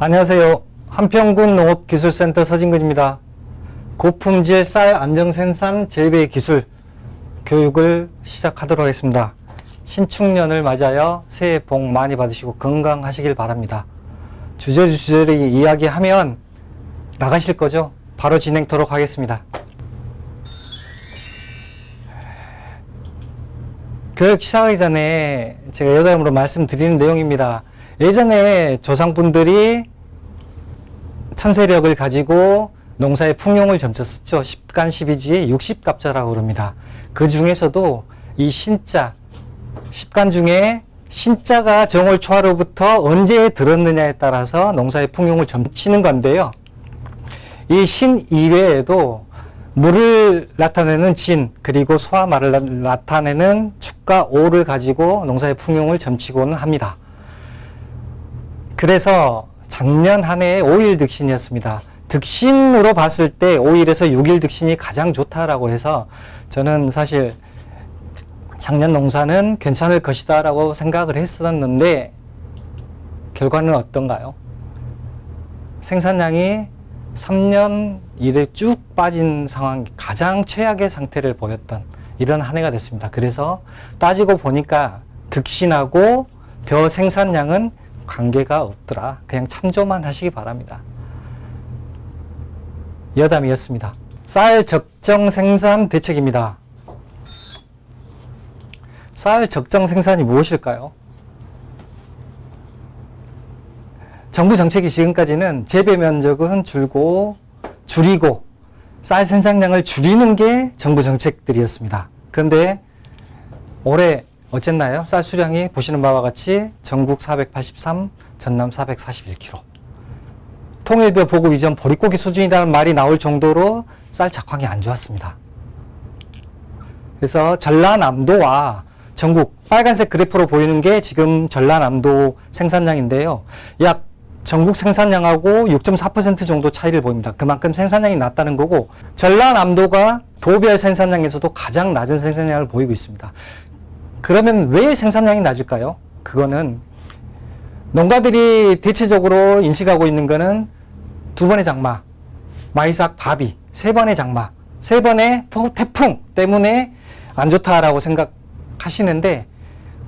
안녕하세요. 한평군 농업기술센터 서진근입니다. 고품질 쌀 안정 생산 재배 기술 교육을 시작하도록 하겠습니다. 신축년을 맞아요. 새해 복 많이 받으시고 건강하시길 바랍니다. 주저주저리 이야기하면 나가실 거죠? 바로 진행토록 하겠습니다. 교육 시작하기 전에 제가 여담으로 말씀드리는 내용입니다. 예전에 조상분들이 천세력을 가지고 농사의 풍용을 점쳤었죠. 10간 12지에 60갑자라고 그럽니다. 그 중에서도 이 신자, 10간 중에 신자가 정월 초하로부터 언제 들었느냐에 따라서 농사의 풍용을 점치는 건데요. 이 신 이외에도 물을 나타내는 진, 그리고 소화말을 나- 나타내는 축과 오를 가지고 농사의 풍용을 점치고는 합니다. 그래서 작년 한 해에 5일 득신이었습니다. 득신으로 봤을 때 5일에서 6일 득신이 가장 좋다라고 해서 저는 사실 작년 농사는 괜찮을 것이다 라고 생각을 했었는데 결과는 어떤가요? 생산량이 3년 이래 쭉 빠진 상황, 가장 최악의 상태를 보였던 이런 한 해가 됐습니다. 그래서 따지고 보니까 득신하고 벼 생산량은 관계가 없더라. 그냥 참조만 하시기 바랍니다. 여담이었습니다. 쌀 적정 생산 대책입니다. 쌀 적정 생산이 무엇일까요? 정부 정책이 지금까지는 재배 면적은 줄고 줄이고 쌀 생산량을 줄이는 게 정부 정책들이었습니다. 그런데 올해 어쨌나요? 쌀 수량이 보시는 바와 같이 전국 483, 전남 441kg. 통일벼 보급 이전 보릿고기 수준이라는 말이 나올 정도로 쌀 작황이 안 좋았습니다. 그래서 전라남도와 전국 빨간색 그래프로 보이는 게 지금 전라남도 생산량인데요. 약 전국 생산량하고 6.4% 정도 차이를 보입니다. 그만큼 생산량이 낮다는 거고 전라남도가 도별 생산량에서도 가장 낮은 생산량을 보이고 있습니다. 그러면 왜 생산량이 낮을까요? 그거는 농가들이 대체적으로 인식하고 있는 거는 두 번의 장마, 마이삭 바비, 세 번의 장마, 세 번의 폭- 태풍 때문에 안 좋다라고 생각하시는데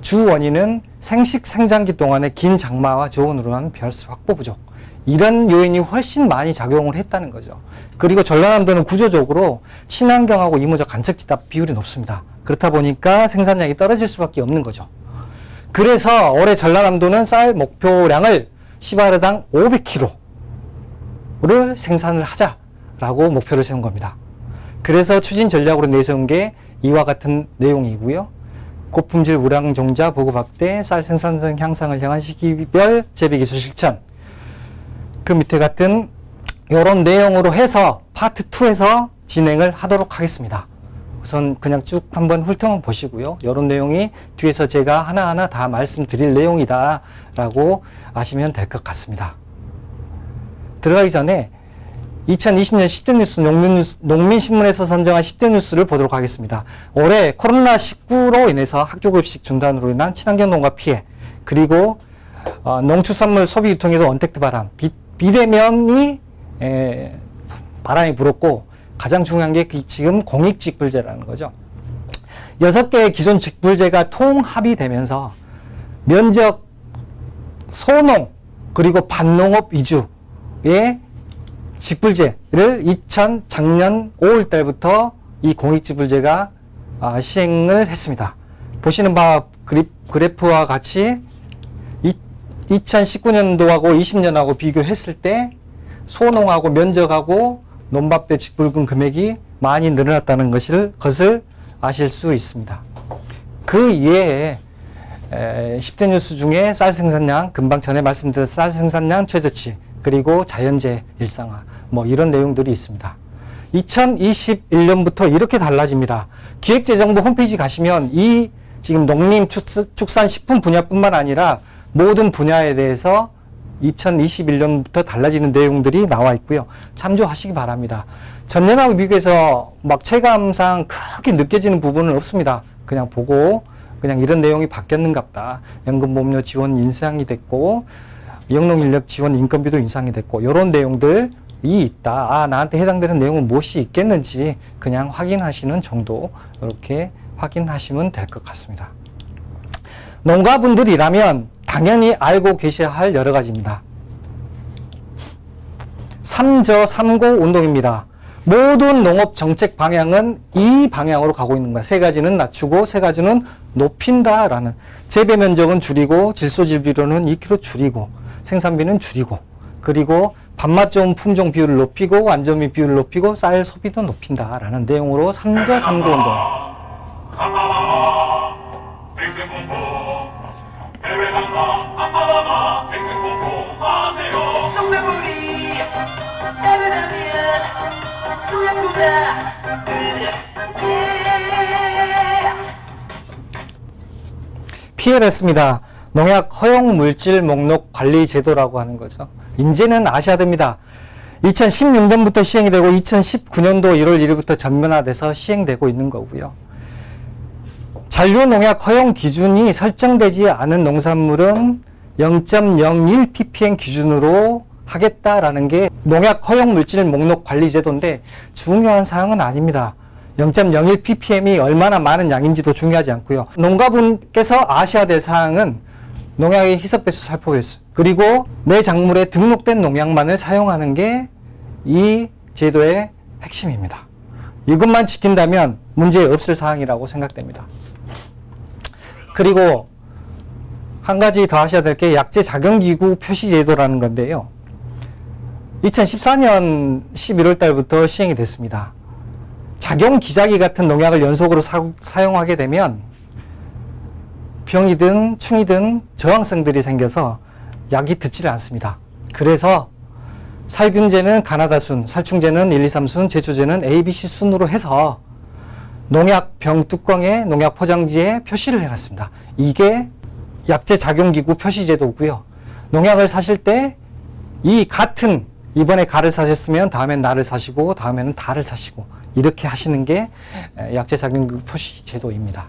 주 원인은 생식 생장기 동안의 긴 장마와 저온으로 한 벼스 확보 부족. 이런 요인이 훨씬 많이 작용을 했다는 거죠. 그리고 전라남도는 구조적으로 친환경하고 이모적 간척지답 비율이 높습니다. 그렇다 보니까 생산량이 떨어질 수밖에 없는 거죠. 그래서 올해 전라남도는 쌀 목표량을 시바르당 500kg를 생산을 하자라고 목표를 세운 겁니다. 그래서 추진 전략으로 내세운 게 이와 같은 내용이고요. 고품질 우량 종자 보급 확대, 쌀 생산성 향상을 향한 시기별 재배 기술 실천. 그 밑에 같은 이런 내용으로 해서 파트 2에서 진행을 하도록 하겠습니다. 우선 그냥 쭉 한번 훑어만 보시고요. 이런 내용이 뒤에서 제가 하나하나 다 말씀드릴 내용이다 라고 아시면 될 것 같습니다. 들어가기 전에 2020년 10대 뉴스 농민, 농민신문에서 선정한 10대 뉴스를 보도록 하겠습니다. 올해 코로나19로 인해서 학교 급식 중단으로 인한 친환경 농가 피해, 그리고 어, 농축산물 소비 유통에도 언택트 바람, 비, 비대면이 에, 바람이 불었고 가장 중요한 게그 지금 공익직불제라는 거죠. 여섯 개의 기존 직불제가 통합이 되면서 면적 소농 그리고 반농업 위주의 직불제를 2000 작년 5월 달부터 이 공익직불제가 아, 시행을 했습니다. 보시는 그리, 그래프와 같이 2019년도하고 20년하고 비교했을 때 소농하고 면적하고 논밭배 직불금 금액이 많이 늘어났다는 것을, 것을 아실 수 있습니다. 그 이외에 에, 10대 뉴스 중에 쌀 생산량, 금방 전에 말씀드린 쌀 생산량 최저치, 그리고 자연재해 일상화, 뭐 이런 내용들이 있습니다. 2021년부터 이렇게 달라집니다. 기획재정부 홈페이지 가시면 이 지금 농림 축산 식품 분야뿐만 아니라 모든 분야에 대해서 2021년부터 달라지는 내용들이 나와 있고요. 참조하시기 바랍니다. 전년하고 비교해서 막 체감상 크게 느껴지는 부분은 없습니다. 그냥 보고 그냥 이런 내용이 바뀌었는갑다. 연금보험료 지원 인상이 됐고 영농인력 지원 인건비도 인상이 됐고 이런 내용들 이 있다. 아 나한테 해당되는 내용은 무엇이 있겠는지 그냥 확인하시는 정도 이렇게 확인하시면 될 것 같습니다. 농가분들이라면 당연히 알고 계셔야 할 여러 가지입니다. 3저 3고 운동입니다. 모든 농업 정책 방향은 이 방향으로 가고 있는 거야. 세 가지는 낮추고 세 가지는 높인다라는 재배 면적은 줄이고 질소 질비료는 2kg 줄이고 생산비는 줄이고 그리고 밥맛 좋은 품종 비율을 높이고 안전비 비율을 높이고 쌀 소비도 높인다라는 내용으로 3저 3고 운동. 예 PLS입니다. 농약 허용 물질 목록 관리 제도라고 하는 거죠. 이제는 아셔야 됩니다. 2016년부터 시행이 되고 2019년도 1월 1일부터 전면화돼서 시행되고 있는 거고요. 잔류 농약 허용 기준이 설정되지 않은 농산물은 0.01 ppm 기준으로 하겠다라는 게 농약 허용 물질 목록 관리 제도인데 중요한 사항은 아닙니다. 0.01 ppm이 얼마나 많은 양인지도 중요하지 않고요. 농가분께서 아셔야 될 사항은 농약의 희석 배수 살포 배수 그리고 내 작물에 등록된 농약만을 사용하는 게 이 제도의 핵심입니다. 이것만 지킨다면 문제 없을 사항이라고 생각됩니다. 그리고 한 가지 더 하셔야 될 게 약재 작용기구 표시 제도라는 건데요. 2014년 11월 달부터 시행이 됐습니다. 작용 기자기 같은 농약을 연속으로 사, 사용하게 되면 병이든 충이든 저항성들이 생겨서 약이 듣지를 않습니다. 그래서 살균제는 가나다 순, 살충제는 1, 2, 3순, 제초제는 A, B, C 순으로 해서 농약 병 뚜껑에 농약 포장지에 표시를 해놨습니다. 이게 약재 작용기구 표시제도고요. 농약을 사실 때 이 같은 이번에 가를 사셨으면 다음엔 나를 사시고 다음에는 다를 사시고 이렇게 하시는 게 약재 작용기구 표시 제도입니다.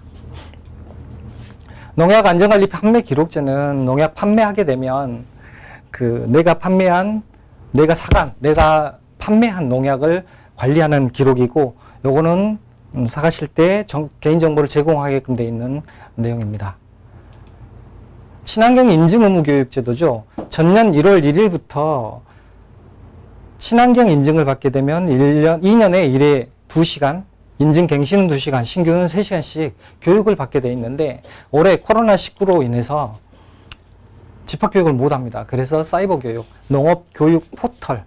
농약 안전관리 판매 기록제는 농약 판매하게 되면 그 내가 판매한 내가 사간 내가 판매한 농약을 관리하는 기록이고 요거는 음, 사가실 때 정- 개인정보를 제공하게끔 돼 있는 내용입니다. 친환경 인증 의무 교육 제도죠. 전년 1월 1일부터 친환경 인증을 받게 되면 1년, 2년에 1회 2시간, 인증 갱신은 2시간, 신규는 3시간씩 교육을 받게 돼 있는데 올해 코로나19로 인해서 집합교육을 못 합니다. 그래서 사이버 교육, 농업 교육 포털에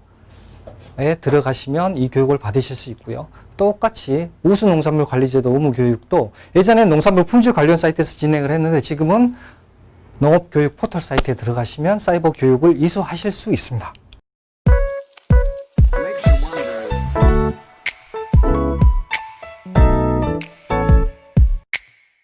들어가시면 이 교육을 받으실 수 있고요. 똑같이 우수 농산물 관리제도 의무 교육도 예전에 농산물 품질 관련 사이트에서 진행을 했는데 지금은 농업 교육 포털 사이트에 들어가시면 사이버 교육을 이수하실 수 있습니다.